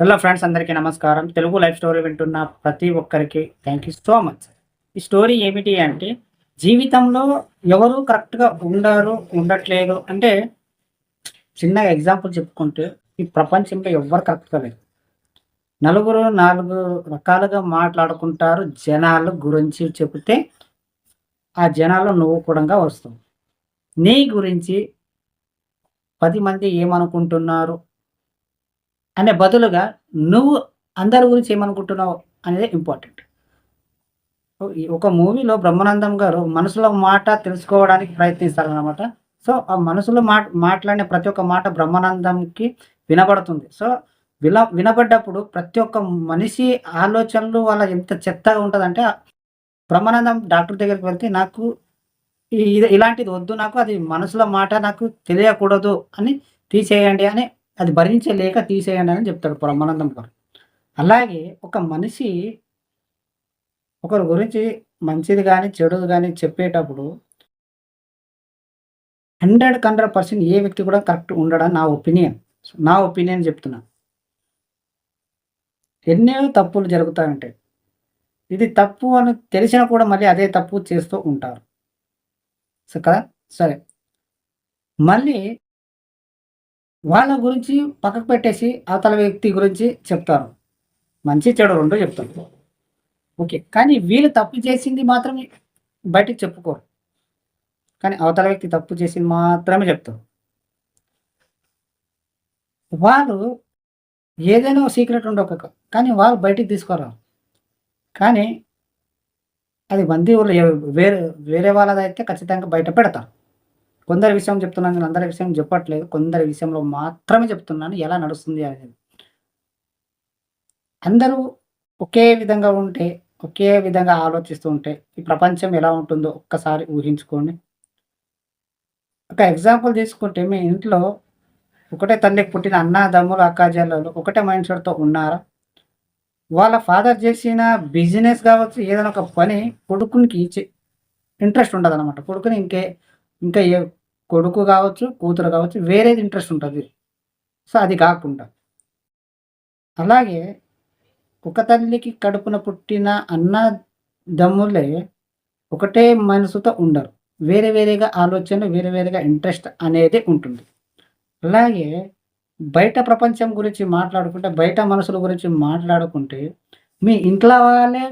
Hello friends అందరికీ నమస్కారం. Telugu life story వింటున్న ప్రతి ఒక్కరికి థ్యాంక్ యూ సో మచ్ ఈ స్టోరీ ఏమిటి అంటే జీవితంలో ఎవరు కరెక్ట్గా ఉండరు ఉండట్లేదు అంటే చిన్నగా ఎగ్జాంపుల్ చెప్పుకుంటే ఈ ప్రపంచంలో ఎవరు కరెక్ట్గా లేదు నలుగురు నాలుగు రకాలుగా మాట్లాడుకుంటారు జనాల గురించి చెబితే ఆ జనాలు నువ్వు కూడా వస్తావు. నీ గురించి పది మంది ఏమనుకుంటున్నారు? అనే బదులుగా నువ్వు అందరి గురించి ఏమనుకుంటున్నావు అనేది ఇంపార్టెంట్ ఒక మూవీలో బ్రహ్మానందం గారు మనసులో మాట తెలుసుకోవడానికి ప్రయత్నిస్తారనమాట సో ఆ మనసులో మాట మాట్లాడిన ప్రతి ఒక్క మాట బ్రహ్మానందంకి వినబడుతుంది. సో విన వినబడ్డప్పుడు ప్రతి ఒక్క మనిషి ఆలోచనలు వాళ్ళ ఎంత చెత్తగా ఉంటుందంటే బ్రహ్మానందం డాక్టర్ దగ్గరికి వెళ్తే నాకు ఇది ఇలాంటిది వద్దు నాకు అది మనసులో మాట నాకు తెలియకూడదు అని తీసేయండి అని అది భరించలేక తీసేయండి అని చెప్తాడు బ్రహ్మానందం గారు. అలాగే ఒక మనిషి ఒకరి గురించి మంచిది కానీ చెడుది కానీ చెప్పేటప్పుడు హండ్రెడ్ హండ్రెడ్ పర్సెంట్ ఏ వ్యక్తి కూడా కరెక్ట్ ఉండడం నా ఒపీనియన్. నా ఒపీనియన్ చెప్తున్నా. ఎన్నో తప్పులు జరుగుతూ ఉంటాయి ఇది తప్పు అని తెలిసినా కూడా మళ్ళీ అదే తప్పు చేస్తూ ఉంటారు. సో కదా? సరే. మళ్ళీ వాళ్ళ గురించి పక్కకు పెట్టేసి అవతల వ్యక్తి గురించి చెప్తారు. మంచి చెడు రెండు చెప్తారు. ఓకే. కానీ వీళ్ళు తప్పు చేసింది మాత్రం బయటికి చెప్పుకోరు. కానీ అవతల వ్యక్తి తప్పు చేసింది మాత్రమే చెప్తారు. వాళ్ళు ఏదైనా సీక్రెట్ ఉండక కానీ వాళ్ళు బయటికి తీసుకోరా కానీ అది మంది ఊళ్ళో వేరే వేరే వాళ్ళదైతే ఖచ్చితంగా బయట పెడతారు. కొందరి విషయం చెప్తున్నాను నేను అందరి విషయం చెప్పట్లేదు. కొందరి విషయంలో మాత్రమే చెప్తున్నాను. ఎలా నడుస్తుంది అనేది. అందరూ ఒకే విధంగా ఉంటే ఒకే విధంగా ఆలోచిస్తూ ఉంటే ఈ ప్రపంచం ఎలా ఉంటుందో ఒక్కసారి ఊహించుకోండి. ఒక ఎగ్జాంపుల్ తీసుకుంటే మీ ఇంట్లో ఒకటే తల్లికి పుట్టిన అన్నదమ్ములు అక్కాజల్లు ఒకటే మైండ్ సెట్తో ఉన్నారా? వాళ్ళ ఫాదర్ చేసిన బిజినెస్ కావచ్చు ఏదైనా ఒక పని కొడుకునికి ఇంట్రెస్ట్ ఉండదు అనమాట కొడుకుని ఇంకే ఇంకా ఏ కొడుకు కావచ్చు కూతురు కావచ్చు వేరేది ఇంట్రెస్ట్ ఉంటుంది. సో అది కాకుండా. అలాగే ఒక తల్లికి కడుపున పుట్టిన అన్నదమ్ములే ఒకటే మనసుతో ఉండరు. వేరే వేరేగా ఆలోచన వేరే వేరేగా ఇంట్రెస్ట్ అనేది ఉంటుంది. అలాగే బయట ప్రపంచం గురించి మాట్లాడుకుంటే బయట మనుషుల గురించి మాట్లాడుకుంటే మీ ఇంట్లో వాళ్ళే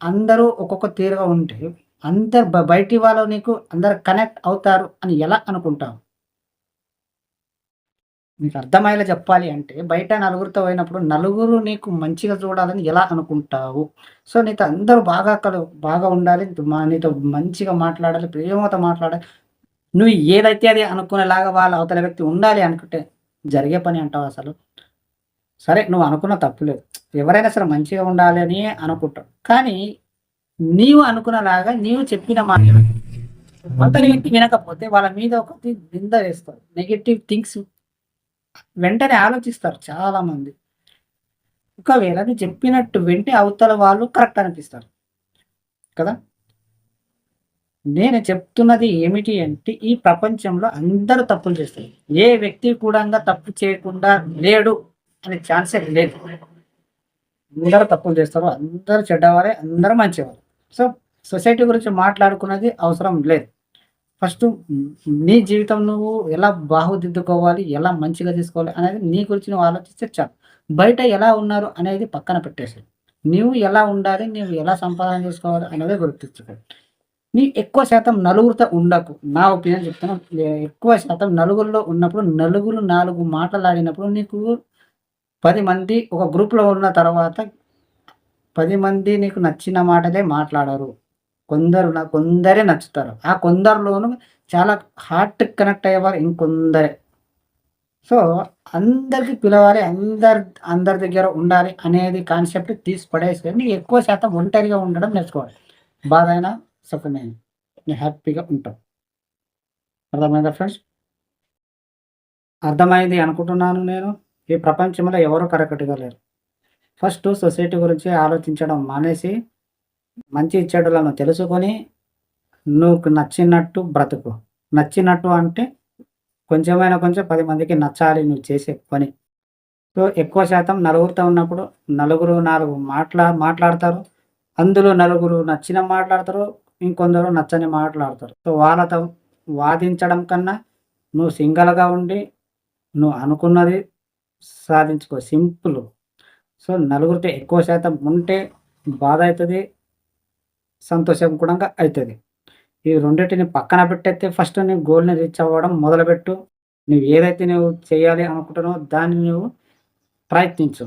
అందరూ ఒక్కొక్క తీరుగా ఉంటే అందరు బయటి వాళ్ళు నీకు అందరు కనెక్ట్ అవుతారు అని ఎలా అనుకుంటావు? నీకు అర్థమయ్యేలా చెప్పాలి అంటే బయట నలుగురితో పోయినప్పుడు నలుగురు నీకు మంచిగా చూడాలని ఎలా అనుకుంటావు? సో నీతో అందరూ బాగా కలు బాగా ఉండాలి మా నీతో మంచిగా మాట్లాడాలి ప్రేమతో మాట్లాడాలి. నువ్వు ఏదైతే అది అనుకునేలాగా వాళ్ళ అవతల వ్యక్తి ఉండాలి అనుకుంటే జరిగే పని అంటావు అసలు. సరే నువ్వు అనుకున్న తప్పులేదు. ఎవరైనా సరే మంచిగా ఉండాలి అని అనుకుంటావు కానీ నీవు అనుకున్నలాగా నీవు చెప్పిన మాట కొంతమంది వినకపోతే వాళ్ళ మీద ఒకటి నింద వేస్తారు. నెగిటివ్ థింగ్స్ వెంటనే ఆలోచిస్తారు చాలా మంది ఒకవేళ నువ్వు చెప్పినట్టు వెంటే అవతల వాళ్ళు కరెక్ట్ అనిపిస్తారు. కదా? నేను చెప్తున్నది ఏమిటి అంటే ఈ ప్రపంచంలో అందరూ తప్పులు చేస్తారు. ఏ వ్యక్తి కూడా తప్పు చేయకుండా లేడు అనే ఛాన్సే లేదు. అందరూ తప్పులు చేస్తారు. అందరూ చెడ్డవారే అందరూ మంచివారు. సో సొసైటీ గురించి మాట్లాడుకున్నది అవసరం లేదు. ఫస్ట్ నీ జీవితం నువ్వు ఎలా బాగుదిద్దుకోవాలి ఎలా మంచిగా తీసుకోవాలి అనేది నీ గురించి నువ్వు ఆలోచిస్తే చాలు. బయట ఎలా ఉన్నారు అనేది పక్కన పెట్టేసి నువ్వు ఎలా ఉండాలి నువ్వు ఎలా సంపాదన చేసుకోవాలి అనేది గుర్తించుకో. నీ ఎక్కువ శాతం నలుగురితో ఉండకు. నా ఒపీనియన్ చెప్తాను ఎక్కువ శాతం నలుగురిలో ఉన్నప్పుడు నలుగురు నాలుగు మాట్లాడినప్పుడు నీకు పది మంది ఒక గ్రూప్లో ఉన్న తర్వాత పది మంది నీకు నచ్చిన మాటలే మాట్లాడరు. కొందరు కొందరే నచ్చుతారు. ఆ కొందరిలోనూ చాలా హార్ట్ కనెక్ట్ అయ్యేవారు ఇంకొందరే. సో అందరికి పిలవాలి అందరి అందరి దగ్గర ఉండాలి అనేది కాన్సెప్ట్ తీసి పడేసుకొని ఎక్కువ శాతం ఒంటరిగా ఉండడం నేర్చుకోవాలి. బాధ అయినా సుఖమైన నేను హ్యాపీగా ఉంటాం అర్థమైందా ఫ్రెండ్స్ అర్థమైంది అనుకుంటున్నాను నేను. ఈ ప్రపంచంలో ఎవరు కరెక్ట్గా లేరు? ఫస్ట్ సొసైటీ గురించి ఆలోచించడం మానేసి మంచి చెడులను తెలుసుకొని నువ్వు నచ్చినట్టు బ్రతుకు. నచ్చినట్టు అంటే కొంచెమైనా కొంచెం పది మందికి నచ్చాలి నువ్వు చేసే పని. సో ఎక్కువ శాతం నలుగురితో ఉన్నప్పుడు నలుగురు నాలుగు మాట్లా మాట్లాడతారు. అందులో నలుగురు నచ్చిన మాట్లాడతారు ఇంకొందరు నచ్చని మాట్లాడతారు. సో వాళ్ళతో వాదించడం కన్నా నువ్వు సింగల్గా ఉండి నువ్వు అనుకున్నది సాధించుకో. సింపుల్. సో నలుగురితో ఎక్కువ శాతం ఉంటే బాధ అవుతుంది సంతోషం కూడా అవుతుంది ఈ రెండింటిని పక్కన పెట్టేస్తే ఫస్ట్ నీ గోల్ని రీచ్ అవ్వడం మొదలుపెట్టు. నువ్వు ఏదైతే నువ్వు చేయాలి అనుకుంటున్నావో దాన్ని నువ్వు ప్రయత్నించు.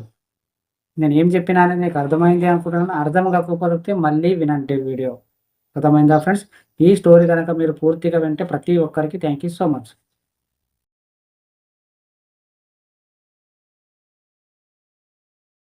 నేను ఏం చెప్పినా అనేది నీకు అర్థమైంది అనుకుంటున్నాను. అర్థం కాకపోతే మళ్ళీ వినండి వీడియో. అర్థమైందా ఫ్రెండ్స్? ఈ స్టోరీ కనుక మీరు పూర్తిగా వింటే ప్రతి ఒక్కరికి థ్యాంక్ యూ సో మచ్.